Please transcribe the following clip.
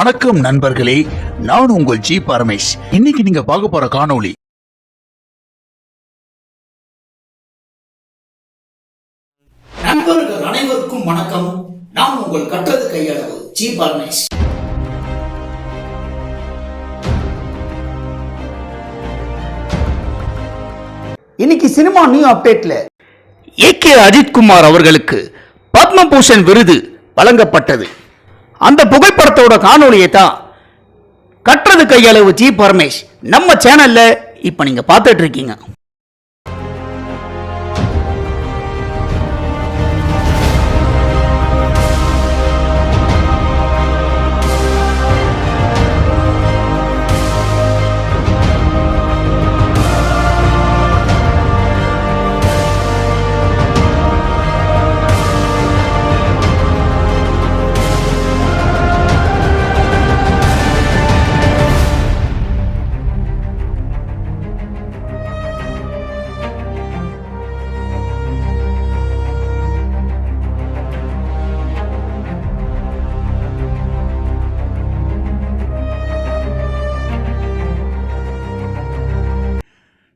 வணக்கம் நண்பர்களே நான் உங்கள் ஜி பரமேஷ். இன்னைக்கு நீங்க பார்க்க போற காணொளி நண்பர்கள் அனைவருக்கும் வணக்கம். நான் உங்கள் கற்றது கையளவு ஜி பரமேஷ். இன்னைக்கு சினிமா நியூ அப்டேட்ல ஏ கே அஜித்குமார் அவர்களுக்கு பத்மபூஷன் விருது வழங்கப்பட்டது. அந்த புகைப்படத்தோட காணொலியை தான் கட்டுறது கையளவு ஜி பரமேஷ். நம்ம சேனல்ல இப்ப நீங்க பார்த்துட்டு